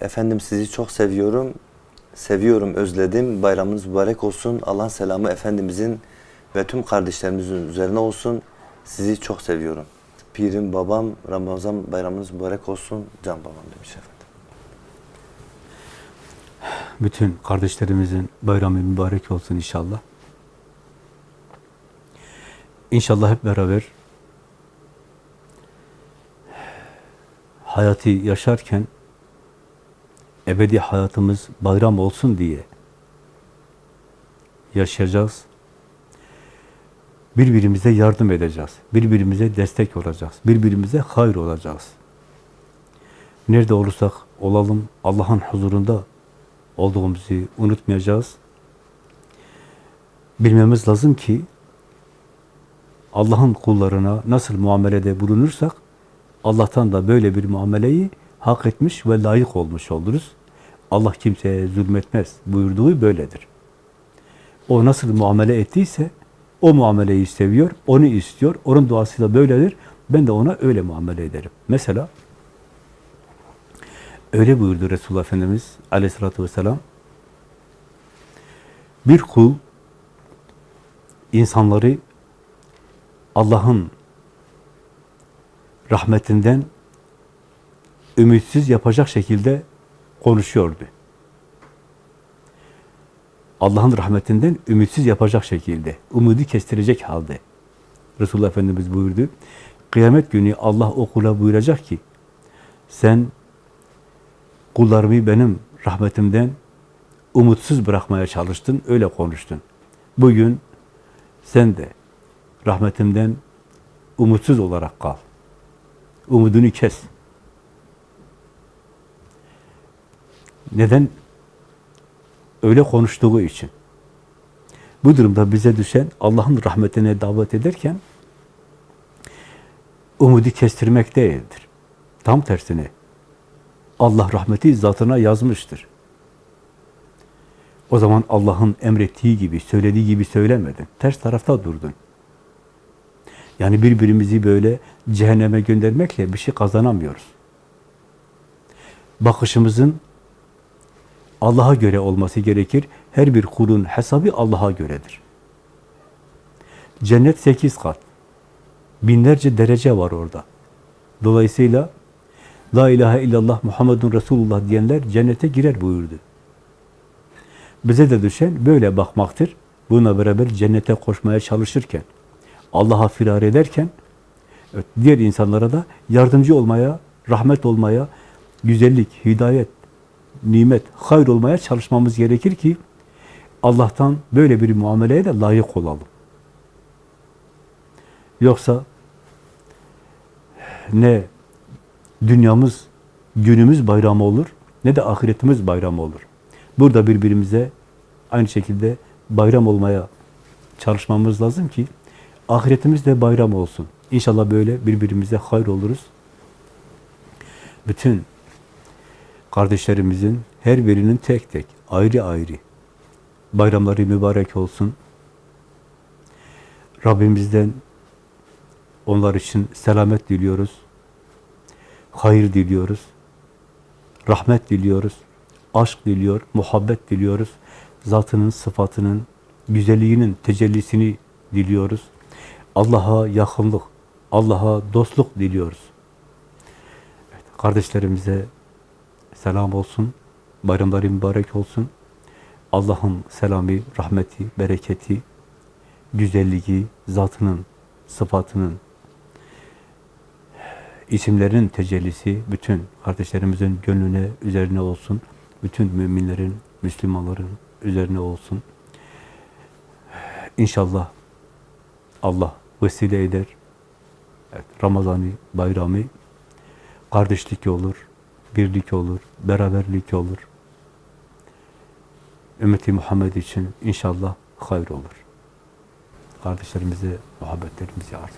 Efendim sizi çok seviyorum. Seviyorum, özledim. Bayramınız mübarek olsun. Allah'ın selamı Efendimizin ve tüm kardeşlerimizin üzerine olsun. Sizi çok seviyorum. Pirim babam Ramazan bayramınız mübarek olsun. Can babam demiş efendim. Bütün kardeşlerimizin bayramı mübarek olsun inşallah. İnşallah hep beraber hayatı yaşarken ebedi hayatımız bayram olsun diye yaşayacağız. Birbirimize yardım edeceğiz. Birbirimize destek olacağız. Birbirimize hayır olacağız. Nerede olursak olalım Allah'ın huzurunda olduğumuzu unutmayacağız. Bilmemiz lazım ki Allah'ın kullarına nasıl muamelede bulunursak Allah'tan da böyle bir muameleyi hak etmiş ve layık olmuş oluruz. Allah kimseye zulmetmez buyurduğu böyledir. O nasıl muamele ettiyse o muameleyi seviyor, onu istiyor. Onun duasıyla böyledir. Ben de ona öyle muamele ederim. Mesela öyle buyurdu Resulullah Efendimiz aleyhissalatü vesselam. Bir kul insanları Allah'ın rahmetinden ümitsiz yapacak şekilde konuşuyordu. Allah'ın rahmetinden ümitsiz yapacak şekilde, umudu kestirecek halde. Resulullah Efendimiz buyurdu. Kıyamet günü Allah o kula buyuracak ki, sen kullarımı benim rahmetimden umutsuz bırakmaya çalıştın, öyle konuştun. Bugün sen de rahmetimden umutsuz olarak kal. Umudunu kes. Neden? Öyle konuştuğu için. Bu durumda bize düşen Allah'ın rahmetine davet ederken umudu kestirmek değildir. Tam tersine Allah rahmeti zatına yazmıştır. O zaman Allah'ın emrettiği gibi, söylediği gibi söylemedin. Ters tarafta durdun. Yani birbirimizi böyle cehenneme göndermekle bir şey kazanamıyoruz. Bakışımızın Allah'a göre olması gerekir. Her bir kulun hesabı Allah'a göredir. Cennet sekiz kat. Binlerce derece var orada. Dolayısıyla La ilahe illallah Muhammedun Resulullah diyenler cennete girer buyurdu. Bize de düşen böyle bakmaktır. Buna beraber cennete koşmaya çalışırken, Allah'a firar ederken, diğer insanlara da yardımcı olmaya, rahmet olmaya, güzellik, hidayet, nimet, hayır olmaya çalışmamız gerekir ki Allah'tan böyle bir muameleye de layık olalım. Yoksa ne dünyamız, günümüz bayramı olur, ne de ahiretimiz bayramı olur. Burada birbirimize aynı şekilde bayram olmaya çalışmamız lazım ki ahiretimiz de bayram olsun. İnşallah böyle birbirimize hayır oluruz. Bütün kardeşlerimizin her birinin tek tek, ayrı ayrı bayramları mübarek olsun. Rabbimizden onlar için selamet diliyoruz. Hayır diliyoruz. Rahmet diliyoruz. Aşk diliyor, muhabbet diliyoruz. Zatının, sıfatının, güzelliğinin tecellisini diliyoruz. Allah'a yakınlık, Allah'a dostluk diliyoruz. Evet, kardeşlerimize selam olsun. Bayramları mübarek olsun. Allah'ın selamı, rahmeti, bereketi, güzelliği, zatının, sıfatının, isimlerin tecellisi bütün kardeşlerimizin gönlüne, üzerine olsun. Bütün müminlerin, Müslümanların üzerine olsun. İnşallah Allah vesile eder. Evet, Ramazan'ı, bayramı kardeşlik olur, birlik olur, beraberlik olur. Ümmeti Muhammed için inşallah hayır olur. Kardeşlerimize muhabbetlerimizi arz.